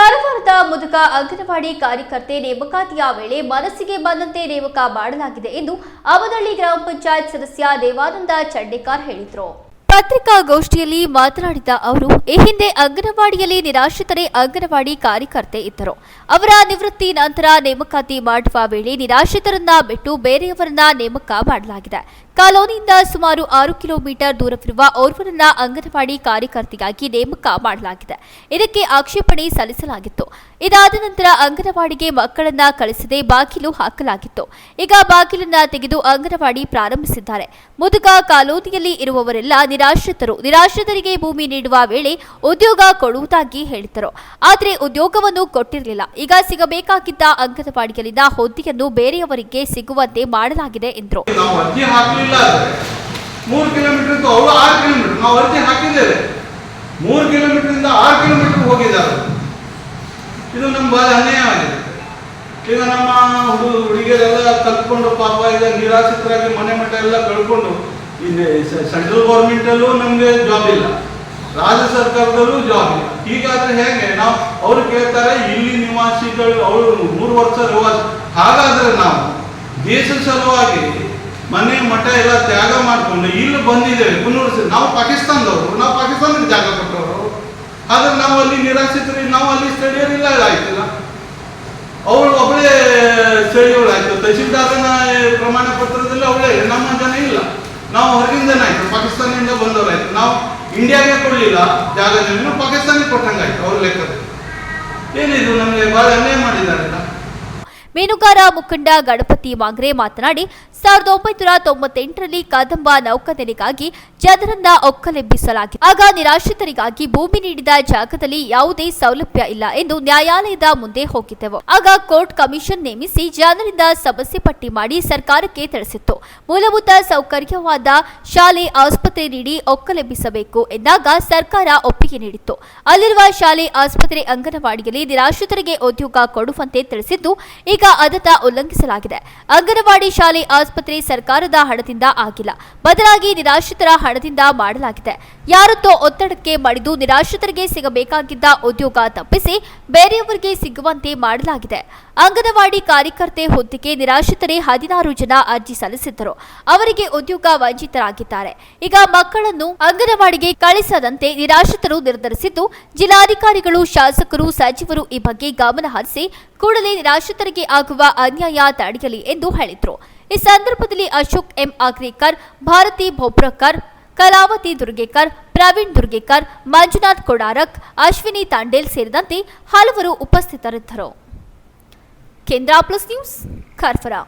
ಕಾರವಾರದ ಮುದುಕ ಅಂಗನವಾಡಿ ಕಾರ್ಯಕರ್ತೆ ನೇಮಕಾತಿಯ ವೇಳೆ ಮನಸ್ಸಿಗೆ ಬಂದಂತೆ ನೇಮಕ ಮಾಡಲಾಗಿದೆ ಎಂದು ಅವದಳ್ಳಿ ಗ್ರಾಮ ಪಂಚಾಯತ್ ಸದಸ್ಯ ದೇವಾನಂದ ಚಂಡೇಕಾರ್ ಹೇಳಿದರು. ಪತ್ರಿಕಾಗೋಷ್ಠಿಯಲ್ಲಿ ಮಾತನಾಡಿದ ಅವರು, ಈ ಹಿಂದೆ ಅಂಗನವಾಡಿಯಲ್ಲಿ ನಿರಾಶ್ರಿತರೇ ಅಂಗನವಾಡಿ ಕಾರ್ಯಕರ್ತೆ ಇದ್ದರು. ಅವರ ನಿವೃತ್ತಿ ನಂತರ ನೇಮಕಾತಿ ಮಾಡುವ ವೇಳೆ ನಿರಾಶ್ರಿತರನ್ನ ಬಿಟ್ಟು ಬೇರೆಯವರನ್ನ ನೇಮಕ ಮಾಡಲಾಗಿದೆ. ಕಾಲೋನಿಯಿಂದ ಸುಮಾರು ಆರು ಕಿಲೋಮೀಟರ್ ದೂರವಿರುವ ಓರ್ವರನ್ನ ಅಂಗನವಾಡಿ ಕಾರ್ಯಕರ್ತೆಯಾಗಿ ನೇಮಕ ಮಾಡಲಾಗಿದೆ. ಇದಕ್ಕೆ ಆಕ್ಷೇಪಣೆ ಸಲ್ಲಿಸಲಾಗಿತ್ತು. ಇದಾದ ನಂತರ ಅಂಗನವಾಡಿಗೆ ಮಕ್ಕಳನ್ನ ಕಳಿಸದೆ ಬಾಗಿಲು ಹಾಕಲಾಗಿತ್ತು. ಈಗ ಬಾಗಿಲನ್ನ ತೆಗೆದು ಅಂಗನವಾಡಿ ಪ್ರಾರಂಭಿಸಿದ್ದಾರೆ. ಮುದುಕ ಕಾಲೋನಿಯಲ್ಲಿ ಇರುವವರೆಲ್ಲ ನಿರಾಶ್ರಿತರು. ನಿರಾಶ್ರಿತರಿಗೆ ಭೂಮಿ ನೀಡುವ ವೇಳೆ ಉದ್ಯೋಗ ಕೊಡುವುದಾಗಿ ಹೇಳಿದ್ದರು. ಆದರೆ ಉದ್ಯೋಗವನ್ನು ಕೊಟ್ಟಿರಲಿಲ್ಲ. ಈಗ ಸಿಗಬೇಕಾಗಿದ್ದ ಅಂಗನವಾಡಿಯಲ್ಲಿನ ಹುದ್ದೆಯನ್ನು ಬೇರೆಯವರಿಗೆ ಸಿಗುವಂತೆ ಮಾಡಲಾಗಿದೆ ಎಂದರು. ಹಾಕಲಿಲ್ಲ ಮೂರು ಕಿಲೋಮೀಟರ್ ಇತ್ತು ಅವಳು ಆರು ಕಿಲೋಮೀಟರ್, ನಾವು ಅರ್ಜಿ ಹಾಕಿದ್ದೇವೆ. ಮೂರು ಕಿಲೋಮೀಟರ್ ಇಂದ ಆರು ಕಿಲೋಮೀಟರ್ ಹೋಗಿದ್ದಾರೆ. ಇದು ನಮ್ಮ ಬಹಳ ಅನ್ಯಾಯವಾಗಿದೆ ಈಗ ನಮ್ಮ ಹುಡುಗ ಹುಡುಗಿಯರೆಲ್ಲ ಕಲ್ತ್ಕೊಂಡು ಪಾಪ ಈಗ ನಿರಾಶ್ರಿತರಾಗಿ ಮನೆ ಮಠ ಎಲ್ಲ ಕಳ್ಕೊಂಡು ಇಲ್ಲಿ ಸೆಂಟ್ರಲ್ ಗೌರ್ಮೆಂಟಲ್ಲೂ ನಮಗೆ ಜಾಬ್ ಇಲ್ಲ. ರಾಜ್ಯ ಸರ್ಕಾರದಲ್ಲೂ ಜಾಬ್ ಇಲ್ಲ. ಹೀಗಾದ್ರೆ ಹೇಗೆ? ನಾವು, ಅವ್ರು ಕೇಳ್ತಾರೆ, ಇಲ್ಲಿ ನಿವಾಸಿಗಳು, ಅವರು ಮೂರು ವರ್ಷ ನಿವಾಸ ಹಾಗಾದ್ರೆ ನಾವು ದೇಶ ಸಲುವಾಗಿ ಮನೆ ಮಠ ಎಲ್ಲ ತ್ಯಾಗ ಮಾಡಿಕೊಂಡು ಇಲ್ಲಿ ಬಂದಿದ್ದೇವೆ ಕುನ್ನೂರು ನಾವು ಪಾಕಿಸ್ತಾನದವರು, ನಾವು ಪಾಕಿಸ್ತಾನಕ್ಕೆ ಜಾಗ ಕೊಟ್ಟವರು. ಆದ್ರೆ ನಾವು ಅಲ್ಲಿ ನಿರಾಶ್ರಿತರು, ನಾವು ಅಲ್ಲಿ ಸ್ಥಳೀಯರಿಲ್ಲ, ಆಯ್ತಿಲ್ಲ? ಅವಳು ಒಬ್ಬಳೇ ಸ್ಥಳೀಯವಳು ಆಯ್ತು. ತಹಸೀಲ್ದಾರನ ಪ್ರಮಾಣ ಪತ್ರದಲ್ಲಿ ಅವಳೇ, ನಮ್ಮ ಜನ ಇಲ್ಲ. ನಾವು ಹೊರಗಿಂದನೇ ಆಯ್ತು, ಪಾಕಿಸ್ತಾನದಿಂದ ಬಂದವರಾಯ್ತು ನಾವು ಇಂಡಿಯಾಗೆ ಕೊಡಲಿಲ್ಲ, ಜಾಗ ಜಮೀನು ಪಾಕಿಸ್ತಾನಕ್ಕೆ ಕೊಟ್ಟಂಗಾಯ್ತು, ಅವ್ರ ಲೆಕ್ಕದಲ್ಲಿ. ಏನಿದು, ನಮಗೆ ಬಹಳ ಅನ್ಯಾಯ ಮಾಡಿದಾರಲ್ಲ ಮೀನುಗಾರ ಮುಖಂಡ ಗಣಪತಿ ಮಾಂಗ್ರೆ ಮಾತನಾಡಿ, ಸಾವಿರದ ಒಂಬೈನೂರ ತೊಂಬತ್ತೆಂಟರಲ್ಲಿ ಕದಂಬ ನೌಕನೆಲೆಗಾಗಿ ಜನರನ್ನ ಒಕ್ಕಲೆಬ್ಬಿಸಲಾಗಿದೆ ಆಗ ನಿರಾಶ್ರಿತರಿಗಾಗಿ ಭೂಮಿ ನೀಡಿದ ಜಾಗದಲ್ಲಿ ಯಾವುದೇ ಸೌಲಭ್ಯ ಇಲ್ಲ ಎಂದು ನ್ಯಾಯಾಲಯದ ಮುಂದೆ ಹೋಗಿದ್ದೆವು. ಆಗ ಕೋರ್ಟ್ ಕಮಿಷನ್ ನೇಮಿಸಿ ಜನರಿಂದ ಸಮಸ್ಯೆ ಪಟ್ಟಿ ಮಾಡಿ ಸರ್ಕಾರಕ್ಕೆ ತಿಳಿಸಿತ್ತು. ಮೂಲಭೂತ ಸೌಕರ್ಯವಾದ ಶಾಲೆ, ಆಸ್ಪತ್ರೆ ನೀಡಿ ಒಕ್ಕಲೆಬ್ಬಿಸಬೇಕು ಎಂದಾಗ ಸರ್ಕಾರ ಒಪ್ಪಿಗೆ ನೀಡಿತ್ತು. ಅಲ್ಲಿರುವ ಶಾಲೆ, ಆಸ್ಪತ್ರೆ ಅಂಗನವಾಡಿಯಲ್ಲಿ ನಿರಾಶ್ರಿತರಿಗೆ ಉದ್ಯೋಗ ಕೊಡುವಂತೆ ತಿಳಿಸಿದ್ದು, ಈಗ ಅದನ್ನ ಉಲ್ಲಂಘಿಸಲಾಗಿದೆ. ಅಂಗನವಾಡಿ ಶಾಲೆ ಆಸ್ಪತ್ರೆ ಸರ್ಕಾರದ ಹಣದಿಂದ ಆಗಿಲ್ಲ. ಬದಲಾಗಿ ನಿರಾಶ್ರಿತರ ಹಣದಿಂದ ಮಾಡಲಾಗಿದೆ. ಯಾರತ್ತೋ ಒತ್ತಡಕ್ಕೆ ಮಾಡಿದು ನಿರಾಶ್ರಿತರಿಗೆ ಸಿಗಬೇಕಾಗಿದ್ದ ಉದ್ಯೋಗ ತಪ್ಪಿಸಿ ಬೇರೆಯವರಿಗೆ ಸಿಗುವಂತೆ ಮಾಡಲಾಗಿದೆ. ಅಂಗನವಾಡಿ ಕಾರ್ಯಕರ್ತೆ ಹುದ್ದೆಗೆ ನಿರಾಶ್ರಿತರೇ ಹದಿನಾರು ಜನ ಅರ್ಜಿ ಸಲ್ಲಿಸಿದ್ದರು. ಅವರಿಗೆ ಉದ್ಯೋಗ ವಂಚಿತರಾಗಿದ್ದಾರೆ. ಈಗ ಮಕ್ಕಳನ್ನು ಅಂಗನವಾಡಿಗೆ ಕಳಿಸದಂತೆ ನಿರಾಶ್ರಿತರು ನಿರ್ಧರಿಸಿದ್ದು, ಜಿಲ್ಲಾಧಿಕಾರಿಗಳು, ಶಾಸಕರು, ಸಚಿವರು ಈ ಬಗ್ಗೆ ಗಮನ ಹರಿಸಿ ಕೂಡಲೇ ನಿರಾಶ್ರಿತರಿಗೆ ಆಗುವ ಅನ್ಯಾಯ ತಡೆಯಲಿ ಎಂದು ಹೇಳಿದರು. ಈ ಸಂದರ್ಭದಲ್ಲಿ ಅಶೋಕ್ ಎಂ. ಆಗ್ರೇಕರ್ ಭಾರತಿ ಭೋಬ್ರಕರ್ ಕಲಾವತಿ ದುರ್ಗೇಕರ್, ಪ್ರವೀಣ್ ದುರ್ಗೇಕರ್, ಮಂಜುನಾಥ್ ಕೊಡಾರಕ್, ಅಶ್ವಿನಿ ತಾಂಡೇಲ್ ಸೇರಿದಂತೆ ಹಲವರು ಉಪಸ್ಥಿತರಿದ್ದರು. केन्द्रा प्लस न्यूज़ खरफरा